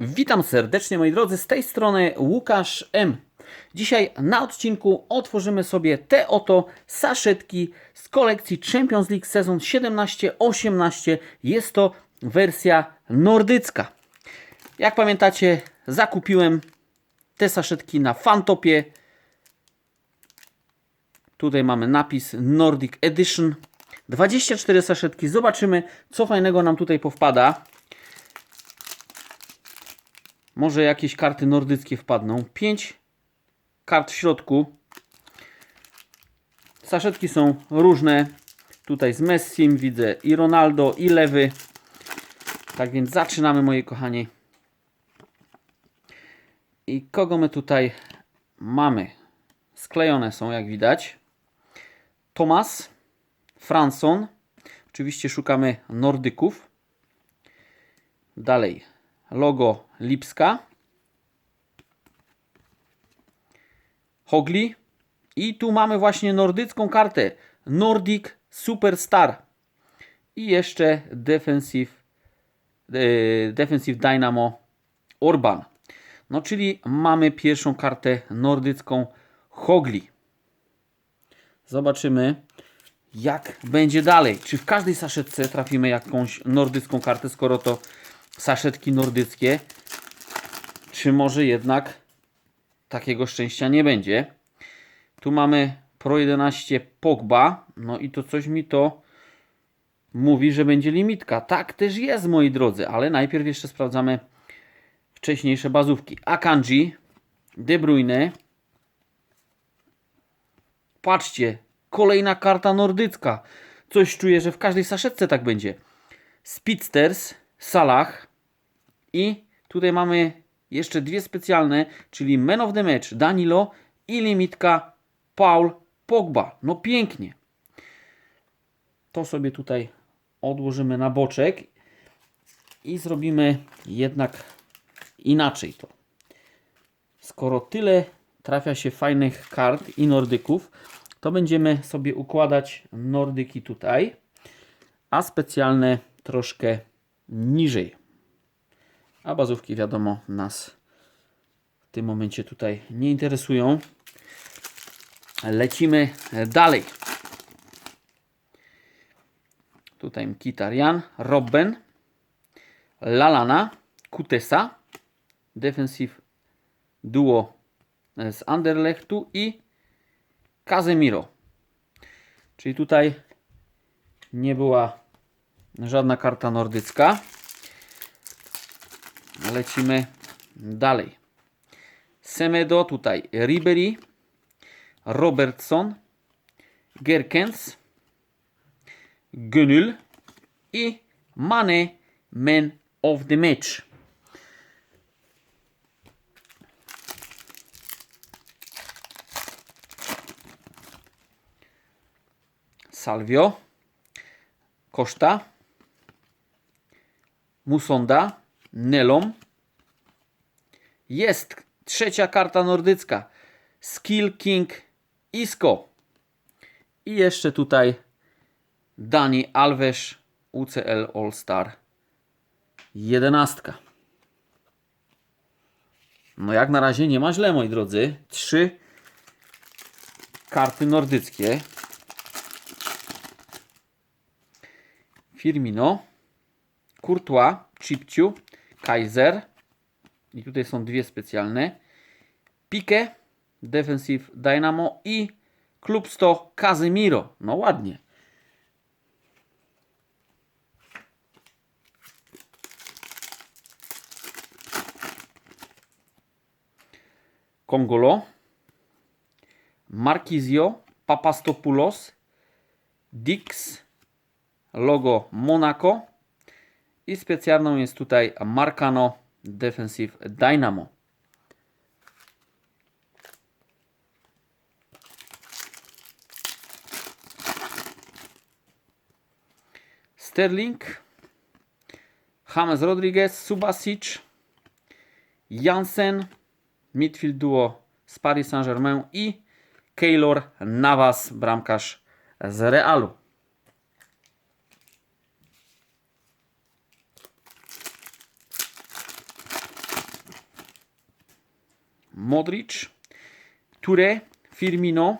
Witam serdecznie moi drodzy, z tej strony Łukasz M. Dzisiaj na odcinku otworzymy sobie te oto saszetki z kolekcji Champions League sezon 17-18. Jest to wersja nordycka. Jak pamiętacie, zakupiłem te saszetki na Fantopie. Tutaj mamy napis Nordic Edition. 24 saszetki. Zobaczymy, co fajnego nam tutaj powpada. Może jakieś karty nordyckie wpadną. 5 kart w środku. Saszetki są różne. Tutaj z Messim widzę i Ronaldo, i Lewy. Tak więc zaczynamy, moi kochani. I kogo my tutaj mamy? Sklejone są, jak widać. Thomas, Franson. Oczywiście szukamy Nordyków. Dalej logo Lipska. Hogli. I tu mamy właśnie nordycką kartę. Nordic Superstar. I jeszcze Defensive, e, defensive Dynamo Orban. No czyli mamy pierwszą kartę nordycką Hogli. Zobaczymy jak będzie dalej. Czy w każdej saszetce trafimy jakąś nordycką kartę, skoro to saszetki nordyckie, czy może jednak takiego szczęścia nie będzie. Tu mamy Pro 11 Pogba, no i to coś mi to mówi, że będzie limitka. Tak też jest, moi drodzy, ale najpierw jeszcze sprawdzamy wcześniejsze bazówki. Akanji, De Bruyne. Patrzcie, kolejna karta nordycka. Coś czuję, że w każdej saszetce tak będzie. Speedsters, Salah i tutaj mamy jeszcze dwie specjalne, czyli Man of the Match Danilo i limitka Paul Pogba. No pięknie. To sobie tutaj odłożymy na boczek i zrobimy jednak inaczej to. Skoro tyle trafia się fajnych kart i nordyków, to będziemy sobie układać nordyki tutaj, a specjalne troszkę niżej. A bazówki wiadomo nas w tym momencie tutaj nie interesują. Lecimy dalej. Tutaj Mkhitaryan, Robben, Lalana, Kutesa, Defensive Duo z Anderlechtu i Casemiro. Czyli tutaj nie była żadna karta nordycka. Lecimy dalej. Semedo tutaj Ribery, Robertson, Gerkens, Gönül i Mane Man of the Match. Salvio, Costa, Musonda, Nelom. Jest trzecia karta nordycka. Skill King Isco. I jeszcze tutaj Dani Alves UCL All Star 11. No jak na razie nie ma źle, moi drodzy. Trzy karty nordyckie. Firmino, Courtois, Chipciu, Kaiser. I tutaj są dwie specjalne. Pique, Defensive Dynamo i Klub 100 Casemiro. No ładnie. Kongolo, Marquisio, Papastopoulos, Dix, logo Monaco i specjalną jest tutaj Marcano Defensive Dynamo. Sterling, James Rodriguez, Subasic, Jansen, midfield duo z Paris Saint-Germain i Keylor Navas, bramkarz z Realu. Modric, Touré, Firmino,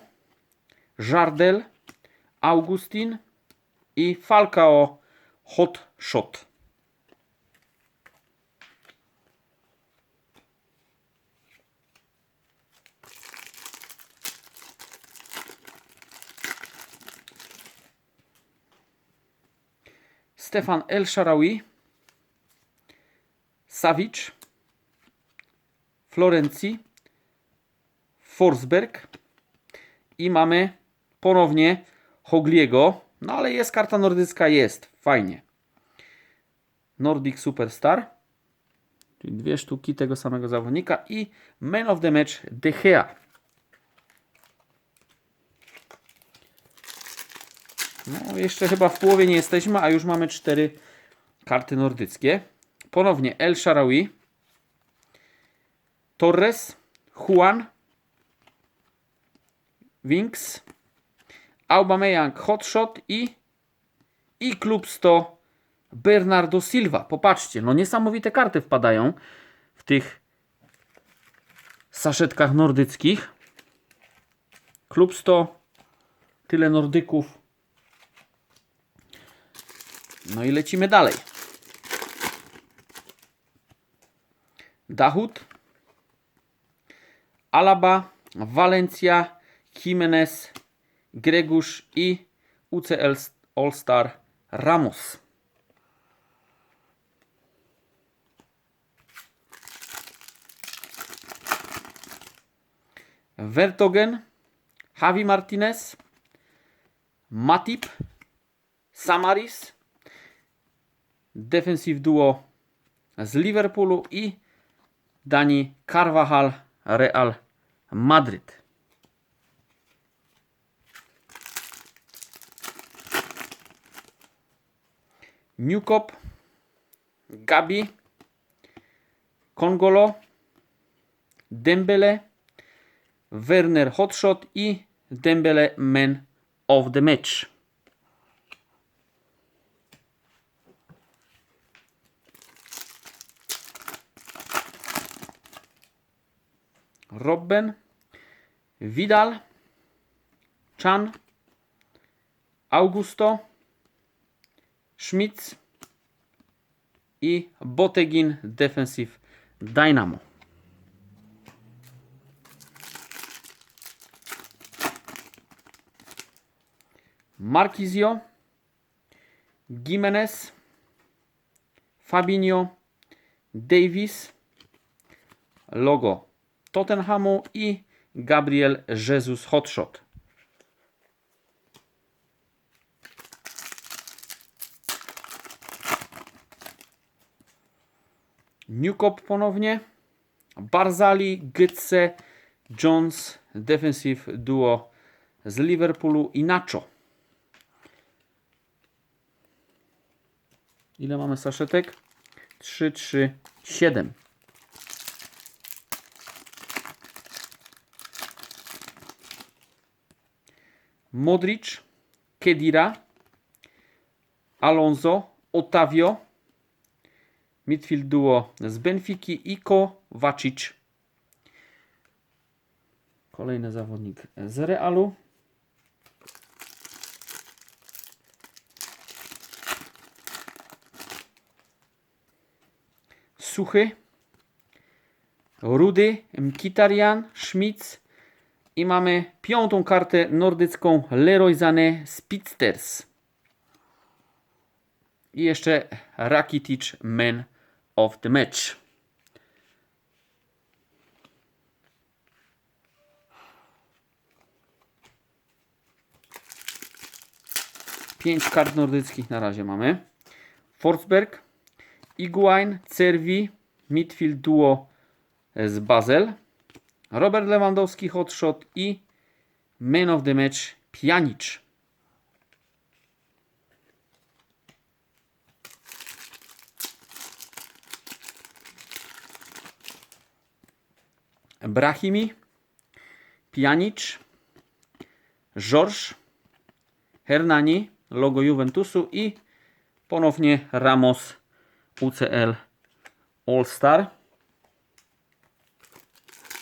Jardel, Augustin i Falcao Hot Shot. Stefan El Sharawi, Savic, Florencji, Forsberg i mamy ponownie Hogliego, no ale jest karta nordycka, jest, fajnie. Nordic Superstar, czyli dwie sztuki tego samego zawodnika i Man of the Match De Gea. No, jeszcze chyba w połowie nie jesteśmy, a już mamy cztery karty nordyckie. Ponownie El Sharawi, Torres, Juan, Winks, Aubameyang Hotshot i, i Klub 100 Bernardo Silva. Popatrzcie, no niesamowite karty wpadają w tych saszetkach nordyckich. Klub 100, tyle nordyków. No i lecimy dalej. Dahut, Alaba, Valencia, Jimenez, Gregusz i UCL All-Star Ramos. Vertogen, Javi Martinez, Matip, Samaris, defensive duo z Liverpoolu i Dani Carvajal, Real Madryt. Newcop, Gabi, Kongolo, Dembele, Werner Hotshot i Dembele Man of the Match. Robben, Vidal, Chan, Augusto, Schmitz i Botegin Defensive Dynamo. Marquisio, Jimenez, Fabinho, Davis, logo Tottenhamu i Gabriel Jesus Hotshot. Newcop ponownie. Barzali, Gytse, Jones, defensive duo z Liverpoolu i Nacho. Ile mamy saszetek? 3, 3, 7. Modric, Kedira, Alonso, Otavio, midfield duo z Benfiki i Kovacic. Kolejny zawodnik z Realu. Suchy, Rudy, Mkhitaryan, Schmitz i mamy piątą kartę nordycką Leroy Sané Speedsters. I jeszcze Rakitic Man of the Match. Pięć kart nordyckich na razie mamy. Forsberg, Iguain, Cervi, midfield duo z Basel. Robert Lewandowski, hotshot i man of the match Pjanic. Brahimi, Pjanic, Georges, Hernani, logo Juventusu i ponownie Ramos UCL All Star.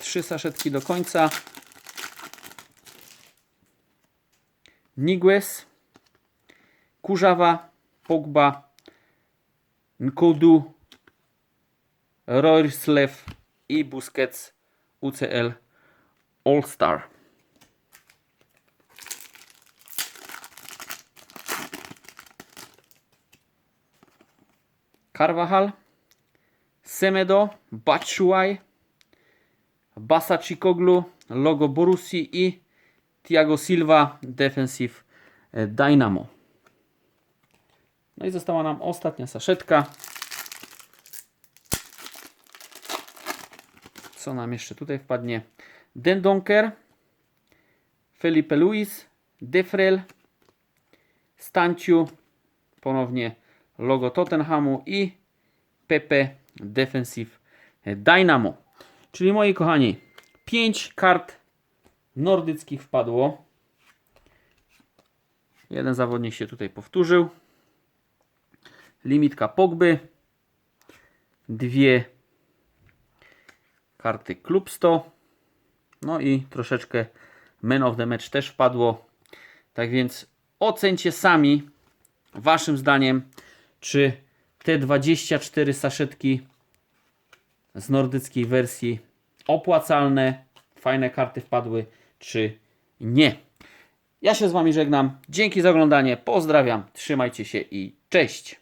Trzy saszetki do końca. Niguez, Kurzawa, Pogba, Nkodu, Royrslev i Busquets UCL All-Star. Carvajal, Semedo, Batshuayi, Basa logo Borussii i Thiago Silva, Defensive e, Dynamo. No i została nam ostatnia saszetka. Co nam jeszcze tutaj wpadnie? Dendonker, Felipe Luis, Defrel, Stanciu, ponownie logo Tottenhamu i Pepe Defensive Dynamo. Czyli moi kochani, 5 kart nordyckich wpadło. Jeden zawodnik się tutaj powtórzył. Limitka Pogby. Dwie karty Klub 100. No i troszeczkę Man of the Match też wpadło. Tak więc ocencie sami waszym zdaniem, czy te 24 saszetki z nordyckiej wersji opłacalne, fajne karty wpadły, czy nie. Ja się z Wami żegnam. Dzięki za oglądanie. Pozdrawiam. Trzymajcie się i cześć.